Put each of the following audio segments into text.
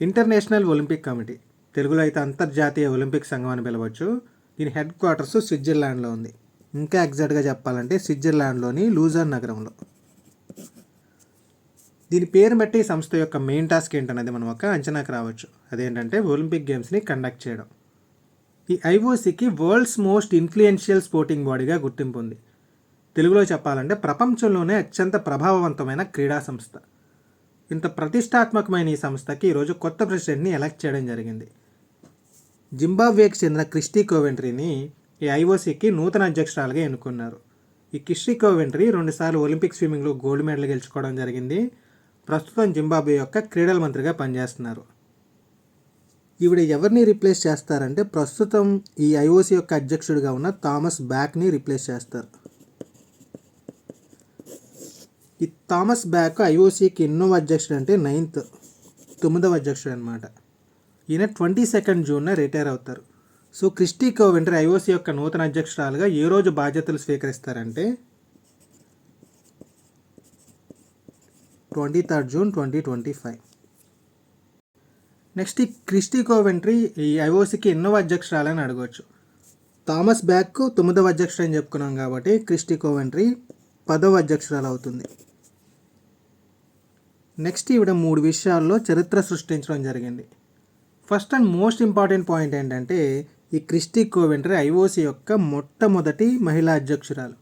International Olympic committee. తెలుగులో అయితే అంతర్జాతీయ ఒలింపిక్ సంఘం అని పిలవచ్చు. దీని హెడ్ క్వార్టర్స్ స్విట్జర్లాండ్లో ఉంది. ఇంకా ఎగ్జాక్ట్గా చెప్పాలంటే స్విట్జర్లాండ్లోని లూజర్ నగరంలో. దీని పేరు బట్టి ఈ సంస్థ యొక్క మెయిన్ టాస్క్ ఏంటనేది మనం ఒక అంచనాకు రావచ్చు. అదేంటంటే ఒలింపిక్ గేమ్స్ని కండక్ట్ చేయడం. ఈ ఐఓసీకి వరల్డ్స్ మోస్ట్ ఇన్ఫ్లుయెన్షియల్ స్పోర్టింగ్ బాడీగా గుర్తింపు ఉంది. తెలుగులో చెప్పాలంటే ప్రపంచంలోనే అత్యంత ప్రభావవంతమైన క్రీడా సంస్థ. ఇంత ప్రతిష్టాత్మకమైన ఈ సంస్థకి ఈరోజు కొత్త ప్రెసిడెంట్ని ఎలక్ట్ చేయడం జరిగింది. జింబాబ్వేకి చెందిన క్రిస్టీ కోవెంట్రీని ఈ ఐఓసీకి నూతన అధ్యక్షురాలుగా ఎన్నుకున్నారు. ఈ క్రిస్టీ కోవెంట్రీ రెండుసార్లు ఒలింపిక్ స్విమ్మింగ్లో గోల్డ్ మెడల్ గెలుచుకోవడం జరిగింది. ప్రస్తుతం జింబాబ్వే యొక్క క్రీడల మంత్రిగా పనిచేస్తున్నారు. ఈవిడ ఎవరిని రీప్లేస్ చేస్తారంటే ప్రస్తుతం ఈ ఐఓసీ యొక్క అధ్యక్షుడిగా ఉన్న థామస్ బ్యాక్ని రీప్లేస్ చేస్తారు. ఈ థామస్ బ్యాక్ ఐఓసీకి ఎన్నో అధ్యక్షుడు అంటే నైన్త్ తొమ్మిదవ అధ్యక్షుడు అనమాట ఈయన ట్వంటీ సెకండ్ జూన్న రిటైర్ అవుతారు. సో క్రిస్టీ కోవెంటర్ ఐఓసీ యొక్క నూతన అధ్యక్షురాలుగా ఏ రోజు బాధ్యతలు స్వీకరిస్తారంటే twenty third June twenty twenty five. Next ఈ క్రిస్టీ కోవెంట్రీ ఈ ఐఓసీకి ఎన్నో అధ్యక్షురాలని అడగవచ్చు థామస్ బ్యాక్ తొమ్మిదవ అధ్యక్షుడు అని చెప్పుకున్నాం కాబట్టి క్రిస్టీ కోవెంట్రీ పదవ అధ్యక్షురాలు అవుతుంది. నెక్స్ట్ ఈవిడ మూడు విషయాల్లో చరిత్ర సృష్టించడం జరిగింది. First and most important point ఏంటంటే ఈ క్రిస్టి కోవెంట్రీ ఐఓసీ యొక్క మొట్టమొదటి మహిళా అధ్యక్షురాలు.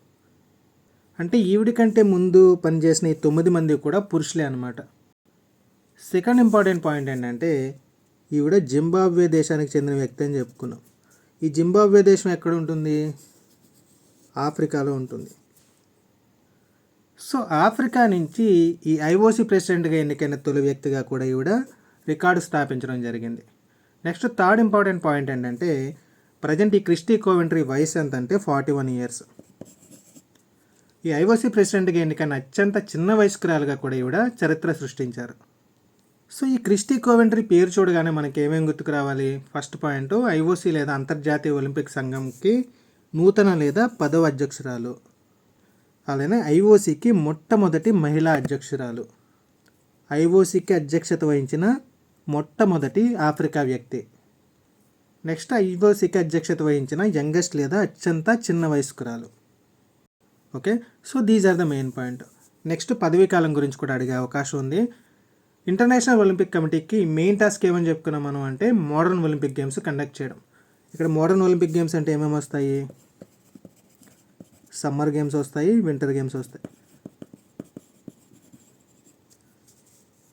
అంటే ఈవిడి కంటే ముందు పనిచేసిన ఈ తొమ్మిది మంది కూడా పురుషులే అనమాట సెకండ్ ఇంపార్టెంట్ పాయింట్ ఏంటంటే ఈవిడ జింబాబ్వే దేశానికి చెందిన వ్యక్తి అని చెప్పుకున్నాం. ఈ జింబాబ్వే దేశం ఎక్కడ ఉంటుంది? ఆఫ్రికాలో ఉంటుంది. సో ఆఫ్రికా నుంచి ఈ ఐఓసీ ప్రెసిడెంట్గా ఎన్నికైన తొలి వ్యక్తిగా కూడా ఈవిడ రికార్డు స్థాపించడం జరిగింది. నెక్స్ట్ థర్డ్ ఇంపార్టెంట్ పాయింట్ ఏంటంటే ప్రజెంట్ ఈ క్రిస్టీ కోవెంట్రీ వయసు ఎంత అంటే ఫార్టీ వన్ ఇయర్స్. ఈ ఐఓసీ ప్రెసిడెంట్గా ఎన్నికైన అత్యంత చిన్న వయస్కురాలుగా కూడా ఈవిడ చరిత్ర సృష్టించారు. సో ఈ క్రిస్టీ కోవెంట్రీ పేరు చూడగానే మనకి ఏమేమి గుర్తుకు రావాలి? ఫస్ట్ పాయింట్ ఐఓసీ లేదా అంతర్జాతీయ ఒలింపిక్ సంఘంకి నూతన లేదా పదవ అధ్యక్షురాలు. అలానే ఐఓసికి మొట్టమొదటి మహిళా అధ్యక్షురాలు. ఐఓసికి అధ్యక్షత వహించిన మొట్టమొదటి ఆఫ్రికా వ్యక్తి. నెక్స్ట్ ఐఓసికి అధ్యక్షత వహించిన యంగెస్ట్ లేదా అత్యంత చిన్న వయస్కురాలు. Okay? So these are the main point next పదవీ కాలం గురించి కూడా అడిగే అవకాశం ఉంది. ఇంటర్నేషనల్ ఒలింపిక్ కమిటీకి మెయిన్ టాస్క్ ఏమని చెప్పుకున్నాం మనం అంటే మోడర్న్ ఒలింపిక్ గేమ్స్ కండక్ట్ చేయడం. ఇక్కడ మోడర్న్ ఒలింపిక్ గేమ్స్ అంటే ఏమేమి వస్తాయి? సమ్మర్ గేమ్స్ వస్తాయి వింటర్ గేమ్స్ వస్తాయి.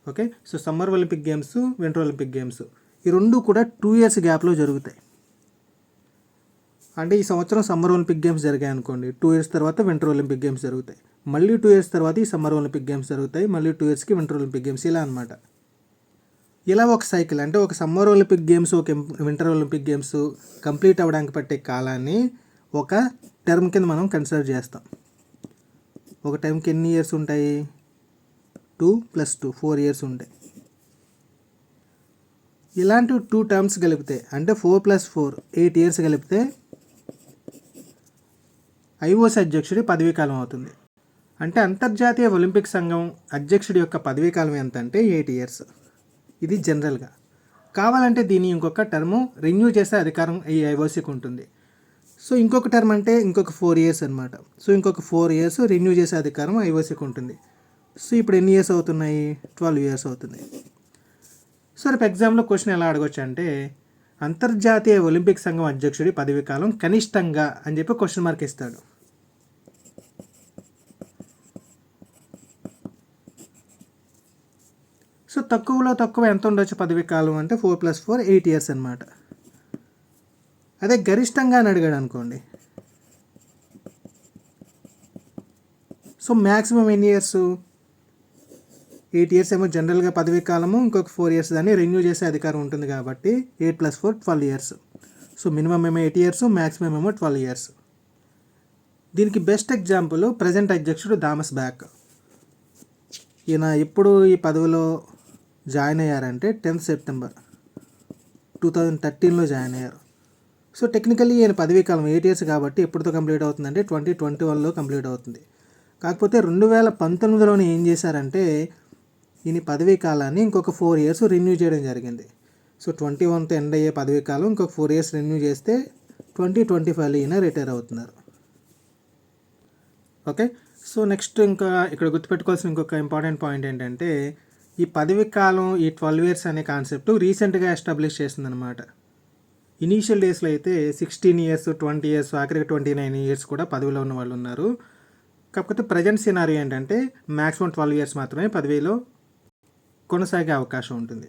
Okay? So summer Olympic games winter Olympic games. ఈ రెండు కూడా టూ ఇయర్స్ గ్యాప్లో జరుగుతాయి. అంటే ఈ సంవత్సరం సమ్మర్ ఒలింపిక్ గేమ్స్ జరిగాయి అనుకోండి టూ ఇయర్స్ తర్వాత వింటర్ ఒలింపిక్ గేమ్స్ జరుగుతాయి. మళ్ళీ టూ ఇయర్స్ తర్వాత ఈ సమ్మర్ ఒలింపిక్ గేమ్స్ జరుగుతాయి మళ్ళీ టూ ఇయర్స్కి వింటర్ ఒలింపిక్ గేమ్స్ ఇలా అనమాట ఇలా ఒక సైకిల్ అంటే ఒక సమ్మర్ ఒలింపిక్ గేమ్స్ ఒక వింటర్ ఒలింపిక్ గేమ్స్ కంప్లీట్ అవ్వడానికి పట్టే కాలాన్ని ఒక టర్మ్ కింద మనం కన్సిడర్ చేస్తాం. ఒక టైంకి ఎన్ని ఇయర్స్ ఉంటాయి? Two plus two four years ఉంటాయి. ఇలాంటి టూ టర్మ్స్ కలిపితే అంటే four plus four eight years కలిపితే ఐఓసి అధ్యక్షుడి పదవీకాలం అవుతుంది. అంటే అంతర్జాతీయ ఒలింపిక్ సంఘం అధ్యక్షుడి యొక్క పదవీకాలం ఎంత అంటే ఎయిట్ ఇయర్స్ ఇది జనరల్గా కావాలంటే దీన్ని ఇంకొక టర్ము రెన్యూ చేసే అధికారం ఈ ఐఓసీకి ఉంటుంది. సో ఇంకొక టర్మ్ అంటే ఇంకొక ఫోర్ ఇయర్స్ అనమాట సో ఇంకొక ఫోర్ ఇయర్స్ రెన్యూ చేసే అధికారం ఐఓసీకి ఉంటుంది. సో ఇప్పుడు ఎన్ని ఇయర్స్ అవుతున్నాయి? ట్వెల్వ్ ఇయర్స్ అవుతుంది. సో రేపు ఎగ్జామ్లో క్వశ్చన్ ఎలా అడగొచ్చు అంటే అంతర్జాతీయ ఒలింపిక్ సంఘం అధ్యక్షుడి పదవీ కాలం కనిష్టంగా అని చెప్పి క్వశ్చన్ మార్క్ ఇస్తాడు. సో తక్కువలో తక్కువ ఎంత ఉండొచ్చు పదవీ కాలం అంటే four plus four eight years అనమాట అదే గరిష్టంగా అని అడిగాడు అనుకోండి. సో మ్యాక్సిమం ఎన్ని ఇయర్స్? ఎయిట్ ఇయర్స్ ఏమో జనరల్గా పదవీ కాలము ఇంకొక ఫోర్ ఇయర్స్ దాన్ని రెన్యూ చేసే అధికారం ఉంటుంది కాబట్టి eight plus four twelve years. So minimum ఏమో ఎయిట్ ఇయర్స్ మ్యాక్సిమం ఏమో ట్వెల్వ్ ఇయర్స్. దీనికి బెస్ట్ ఎగ్జాంపుల్ ప్రజెంట్ అధ్యక్షుడు థామస్ బ్యాక్. ఈయన ఎప్పుడు ఈ పదవిలో జాయిన్ అయ్యారంటే టెన్త్ సెప్టెంబర్. టూ థౌజండ్ థర్టీన్లో జాయిన్ అయ్యారు. సో టెక్నికల్లీ ఈయన పదవీ కాలం ఎయిట్ ఇయర్స్ కాబట్టి ఎప్పుడుతో కంప్లీట్ అవుతుందంటే ట్వంటీ ట్వంటీ వన్లో కంప్లీట్ అవుతుంది. కాకపోతే రెండు వేల పంతొమ్మిదిలోనే ఏం చేశారంటే ఈయన పదవీ కాలాన్ని ఇంకొక ఫోర్ ఇయర్స్ రెన్యూ చేయడం జరిగింది. సో ట్వంటీ వన్త్ ఎండ్ అయ్యే పదవీ కాలం ఇంకొక ఫోర్ ఇయర్స్ రెన్యూ చేస్తే ట్వంటీ ట్వంటీ ఫైవ్లో ఈయన రిటైర్ అవుతున్నారు. ఓకే సో నెక్స్ట్ ఇంకా ఇక్కడ గుర్తుపెట్టుకోవాల్సిన ఇంకొక ఇంపార్టెంట్ పాయింట్ ఏంటంటే ఈ పదవి కాలం ఈ ట్వెల్వ్ ఇయర్స్ అనే కాన్సెప్ట్ రీసెంట్గా ఎస్టాబ్లిష్ చేసిందనమాట ఇనీషియల్ డేస్లో అయితే సిక్స్టీన్ ఇయర్స్ ట్వంటీ ఇయర్స్ ఆఖరికి ట్వంటీ నైన్ ఇయర్స్ కూడా పదవిలో ఉన్న వాళ్ళు ఉన్నారు. కాకపోతే ప్రజెంట్ సినారీ ఏంటంటే మ్యాక్సిమం ట్వెల్వ్ ఇయర్స్ మాత్రమే పదవిలో కొనసాగే అవకాశం ఉంటుంది.